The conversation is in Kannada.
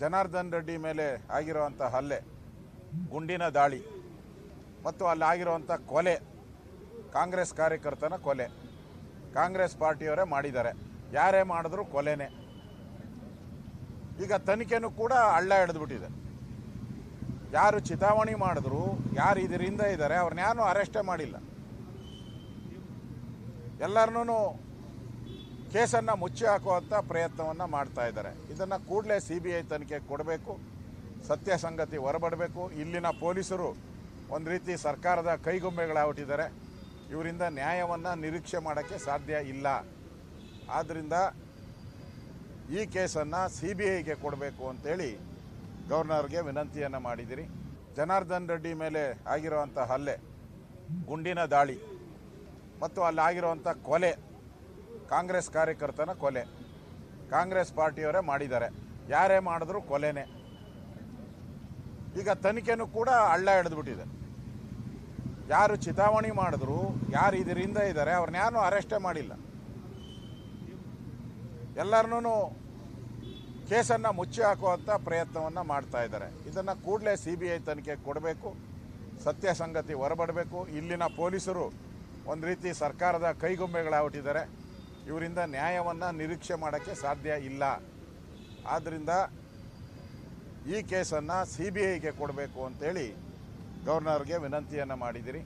ಜನಾರ್ದನ್ ರೆಡ್ಡಿ ಮೇಲೆ ಆಗಿರುವಂಥ ಹಲ್ಲೆ, ಗುಂಡಿನ ದಾಳಿ ಮತ್ತು ಅಲ್ಲಿ ಆಗಿರುವಂಥ ಕೊಲೆ, ಕಾಂಗ್ರೆಸ್ ಕಾರ್ಯಕರ್ತನ ಕೊಲೆ, ಕಾಂಗ್ರೆಸ್ ಪಾರ್ಟಿಯವರೇ ಮಾಡಿದ್ದಾರೆ. ಯಾರೇ ಮಾಡಿದ್ರು ಕೊಲೆನೇ. ಈಗ ತನಿಖೆನೂ ಕೂಡ ಹಳ್ಳ ಹಿಡಿದ್ಬಿಟ್ಟಿದೆ ಯಾರು ಚಿತಾವಣೆ ಮಾಡಿದ್ರು, ಯಾರು ಇದರಿಂದ ಇದ್ದಾರೆ, ಅವ್ರನ್ನ ಯಾರು ಅರೆಸ್ಟೇ ಮಾಡಿಲ್ಲ. ಎಲ್ಲರನ್ನೂ ಕೇಸನ್ನು ಮುಚ್ಚಿ ಹಾಕುವಂಥ ಪ್ರಯತ್ನವನ್ನು ಮಾಡ್ತಾ ಇದ್ದಾರೆ. ಇದನ್ನು ಕೂಡಲೇ ಸಿ ಬಿ ಐ ತನಿಖೆ ಕೊಡಬೇಕು, ಸತ್ಯ ಸಂಗತಿ ಹೊರಬಡಬೇಕು. ಇಲ್ಲಿನ ಪೊಲೀಸರು ಒಂದು ರೀತಿ ಸರ್ಕಾರದ ಕೈಗೊಂಬೆಗಳಾಗ್ಬಿಟ್ಟಿದ್ದಾರೆ. ಇವರಿಂದ ನ್ಯಾಯವನ್ನು ನಿರೀಕ್ಷೆ ಮಾಡೋಕ್ಕೆ ಸಾಧ್ಯ ಇಲ್ಲ. ಆದ್ದರಿಂದ ಈ ಕೇಸನ್ನು ಸಿ ಬಿ ಐಗೆ ಕೊಡಬೇಕು ಅಂತೇಳಿ ಗವರ್ನರ್ಗೆ ವಿನಂತಿಯನ್ನು ಮಾಡಿದಿರಿ. ಜನಾರ್ದನ್ ರೆಡ್ಡಿ ಮೇಲೆ ಆಗಿರುವಂಥ ಹಲ್ಲೆ, ಗುಂಡಿನ ದಾಳಿ, ಮತ್ತು ಅಲ್ಲಿ ಆಗಿರುವಂಥ ಕೊಲೆ ಕಾಂಗ್ರೆಸ್ ಕಾರ್ಯಕರ್ತನ ಕೊಲೆ. ಕಾಂಗ್ರೆಸ್ ಪಾರ್ಟಿಯವರೇ ಮಾಡಿದ್ದಾರೆ. ಯಾರೇ ಮಾಡಿದ್ರು ಕೊಲೆನೇ. ಈಗ ತನಿಖೆನೂ ಕೂಡ ಹಳ್ಳ ಹಿಡಿದ್ಬಿಟ್ಟಿದೆ ಯಾರು ಚಿತಾವಣೆ ಮಾಡಿದ್ರು, ಯಾರು ಇದರಿಂದ ಇದ್ದಾರೆ, ಅವ್ರನ್ನ ಯಾರು ಅರೆಸ್ಟೇ ಮಾಡಿಲ್ಲ. ಎಲ್ಲರನ್ನೂ ಕೇಸನ್ನು ಮುಚ್ಚಿ ಹಾಕುವಂಥ ಪ್ರಯತ್ನವನ್ನು ಮಾಡ್ತಾ ಇದ್ದಾರೆ. ಇದನ್ನು ಕೂಡಲೇ ಸಿ ಬಿ ಐ ತನಿಖೆ ಕೊಡಬೇಕು ಸತ್ಯ ಸಂಗತಿ ಹೊರಬಡಬೇಕು. ಇಲ್ಲಿನ ಪೊಲೀಸರು ಒಂದು ರೀತಿ ಸರ್ಕಾರದ ಕೈಗೊಂಬೆಗಳಾಗ್ಬಿಟ್ಟಿದ್ದಾರೆ. ಇವರಿಂದ ನ್ಯಾಯವನ್ನು ನಿರೀಕ್ಷೆ ಮಾಡೋಕ್ಕೆ ಸಾಧ್ಯ ಇಲ್ಲ. ಆದ್ದರಿಂದ ಈ ಕೇಸನ್ನು ಸಿ ಬಿ ಐಗೆ ಕೊಡಬೇಕು ಅಂತೇಳಿ ಗವರ್ನರ್ಗೆ ವಿನಂತಿಯನ್ನು ಮಾಡಿದಿರಿ.